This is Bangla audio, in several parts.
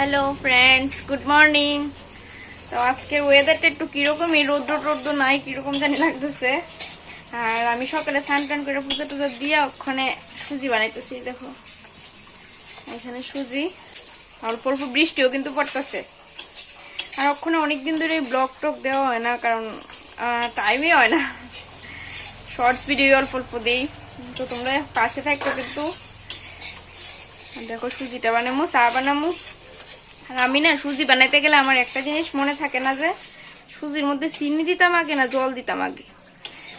হ্যালো ফ্রেন্ডস গুড মর্নিং তো আজকের ওয়েদারটা একটু কীরকম এই রৌদ্র টৌদ্র নাই, কীরকম জানি লাগতেছে। আর আমি সকালে স্নান টান করে পুজো টুজো দিয়ে ওখানে সুজি বানাইতেছি, দেখো। এখানে সুজি, অল্প অল্প বৃষ্টিও কিন্তু পড়তেছে। আর ওখানে অনেকদিন ধরে ব্লগ টক দেওয়া হয় না, কারণ টাইমই হয় না। শর্টস ভিডিও অল্প অল্প দিই। তো তোমরা পাশে থাকতো কিন্তু। দেখো সুজিটা বানামো, চা বানামো। আর আমি না সুজি বানাইতে গেলে আমার একটা জিনিস মনে থাকে না যে, সুজির মধ্যে চিনি দিতাম আগে না জল দিতাম আগে।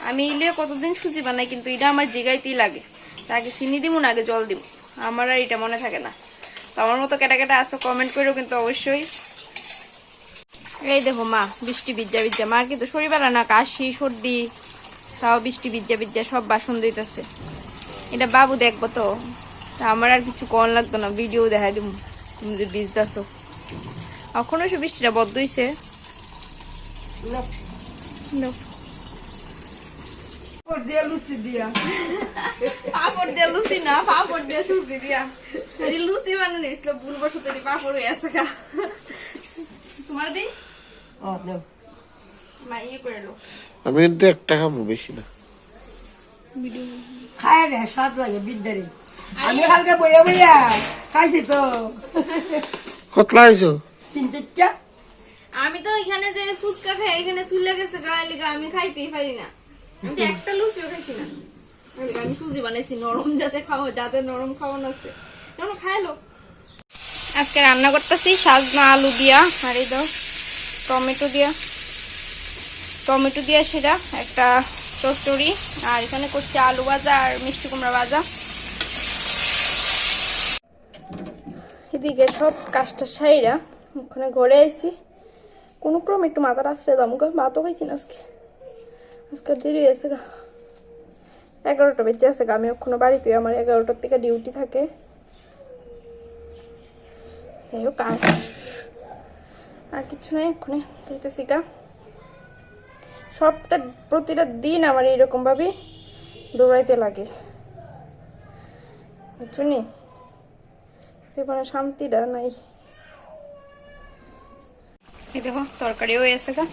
আমি ইলে কতদিন সুজি বানাই কিন্তু এটা আমার জিগাইতেই লাগে। আগে চিনি দিব না আগে জল দিব আমার আর এটা মনে থাকে না। তো আমার মতো কেটা কেটা আসো কমেন্ট করেও কিন্তু অবশ্যই। এই দেখো মা, বৃষ্টি বিদ্যা বিদ্যা মার কিন্তু শরীর শরীরবেলা না কাশি সর্দি, তাও বৃষ্টি বিদ্যা বিদ্যা সব বাসন দিতেছে এটা বাবু দেখব তো। তা আমার আর কিছু কন লাগতো না ভিডিও দেখাই দিব তুমি যে বীজ দাসো এখনও সে বৃষ্টিটা বদ্ধ হইছে. পাপড় দিয়ে লুচি না পাপড় দিয়ে লুচি দিয়া। লুচি বানানো হয়েছিল ভুল পাপড় হয়ে আছে গা। তোমার দি? ইয়ে আমি কিন্তু একটা খাব বেশি না। খায় রে স্বাদ লাগে বিদ্যারে আমি কালকে বইয়া বইয়া খাইছি তো। কতলা আইছো? তিন চারটা। আমি তো এখানে যে ফুচকা খাই এখানে চুলে গেছে গায়ে লেগে আমি খাইতেই পারি না। আমি তো একটা লুচিও খাইছি না। আমি সুজি বানাইছি নরম যাতে খাও যাতে নরম খাওয়ান আছে। খাইলো। আজকে রান্না করতেছি সাজনা আলু দিয়া আর এই দাও টমেটো দিয়া। টমেটো দিয়া সেটা একটা চচ্চড়ি আর এখানে করছি আলু ভাজা আর মিষ্টি কুমড়া ভাজা। এদিকে সব কাজটা সাইরা ওখানে ঘরে আইছি। কোনো ক্রমে একটু মাথার আশ্রয় দাম ভাতও খাইছি না আজকে। আজকে দেরি হয়েছে গা। এগারোটা বেজে আছে গা, আমি ওখানে বাড়িতে, আমার এগারোটার থেকে ডিউটি থাকে। যাই হোক, আর আর কিছু নাই ওখানে যাইতেছি গা। সবটা প্রতিটা দিন আমার এইরকম ভাবে দৌড়াইতে লাগে। বুঝছনি জীবনে শান্তিটা নাই। এই দেখো তরকারিও এসে গা।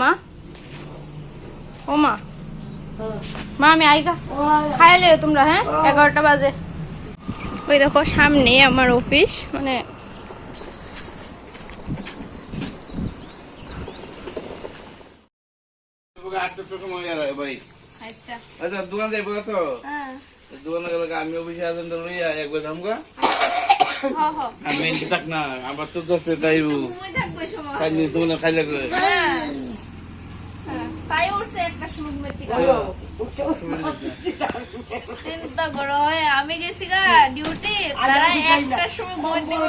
মা? ও মা? মা আমি আইগা খাইলে তোমরা হ্যাঁ? এগারোটা বাজে। ওই দেখো সামনে আমার অফিস মানে আটটার সময় আর ভাই আচ্ছা। আচ্ছা দোকান যাইবো তো হ্যাঁ। দোকানে গেলে আমি অফিসে আছেন তো লইয়া একবার হ হ। আমি এনতে থাক না আবার তো দশ টাকা আইব। তুমি থাকবে সময়। খাইনি তুমি না খাইলে করে। হ্যাঁ। হ্যাঁ, তাই উঠছে একটা সময় চিন্তা করো হয়, আমি গেছি গা ডিউটি তারা একটার সময় ঘুমের থেকে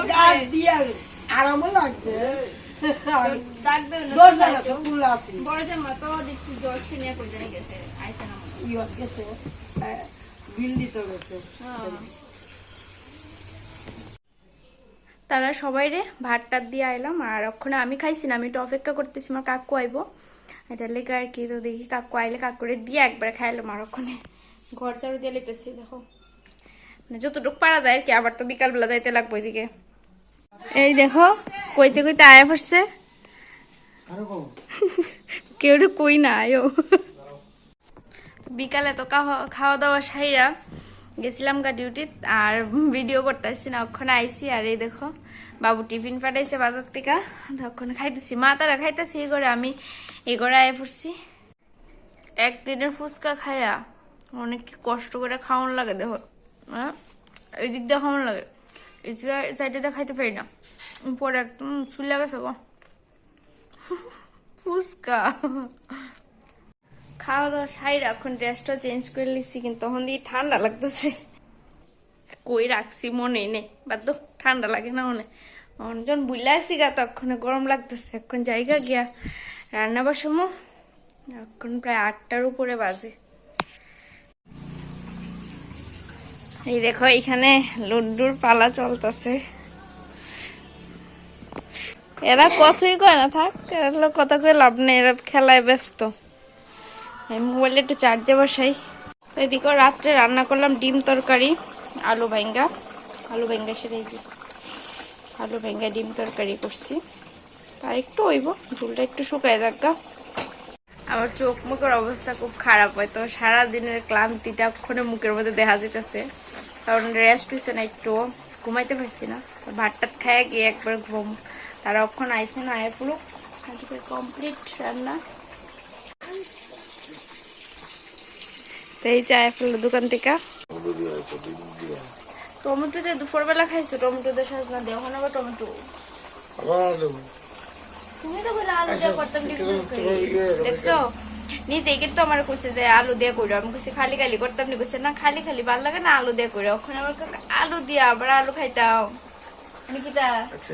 মনে হয়। তারা সবাই রে ভাত টাত দিয়ে আইলাম আর ওখানে আমি খাইছি না আমি একটু অপেক্ষা করতেছি আমার কাকু আইবো। এটা লেগে আর কি তো দেখি কাকু আইলে কাকুরে দিয়ে একবার খাইলাম আর ওখানে ঘর চারু দিয়ে লিতেছি দেখো। মানে যতটুকু পারা যায় আর কি আবার তো বিকালবেলা যাইতে লাগবো এদিকে। এই দেখো, কইতে কইতে আয়া পড়ছে। কেউ কই না, আয়ো। বিকালে তো খাওয়া- দাওয়া সাইরা গেছিলাম গা ডিউটি আর ভিডিও করতে আসছি না, ওখানে আইসি আর এই দেখো, বাবু টিফিন পাঠাইছে বাজার থেকে। তখন খাইতেছি। মা তারা খাইতেছি, এই করে আমি, এই করে আয় পড়ছি। একদিনের ফুচকা খায়া অনেক কষ্ট করে খাওয়ান লাগে, দেখো। হ্যাঁ এই দিক দিয়ে খাওয়ান লাগে। এই খাইতে পারি না। পরে একদম চুলে গেছে গো। ফুচকা খাওয়া দাওয়া সাই এখন ড্রেসটা চেঞ্জ করে লিছি কিন্তু তখন দিয়ে ঠান্ডা লাগতেছে। কই রাখছি মনেই নেই বাদ ঠান্ডা লাগে না মনে। যখন বুঝলে আসি গা, তখন গরম লাগতেছে। এখন জায়গা গিয়া রান্না বসামো। এখন প্রায় আটটার উপরে বাজে। এই দেখো এখানে লড্ডুর পালা চলতেছে। এরা কথাই কয় না, থাক, এরা কথা কয়ে লাভ নেই, এরা খেলায় ব্যস্ত। আমি মোবাইলে একটু চার্জে বসাই। এদিকে রাত্রে রান্না করলাম ডিম তরকারি, আলু ভেঙ্গা আলু ভেঙ্গা সেটাইছি আলু ভেঙ্গা ডিম তরকারি করছি। আর একটু হইব, ঝুলটা একটু শুকায় যাক আমার চোখ মুখের অবস্থা খুব খারাপ হয়, তো সারাদিনের ক্লান্তিটা ওখানে মুখের মধ্যে দেখা যেতেছে কারণ রেস্ট হয়েছে না একটু, ঘুমাইতে পারছি না। তো ভাত টাত খায় গিয়ে একবার ঘুম। তারা অক্ষণ আইসে না, আয় পুরো আজকে কমপ্লিট রান্না। এই চায় দোকান থেকে। টমেটো দিয়ে দুপুরবেলা খাইছো টমেটো দিয়ে সাজনা দিয়ে ওখানে আবার টমেটো? তুমি তো বলে আলু দিয়ে করতাম দেখছ? নিজে কিন্তু আমার কইছে যে আলু দিয়ে কইরো। আমি কইছি খালি খালি করতাম নি। কইছে না খালি খালি ভালো লাগে না আলু দিয়ে কইরো। ওখানে আমার আলু দিয়া আবার আলু খাইতাম। আমি আচ্ছা,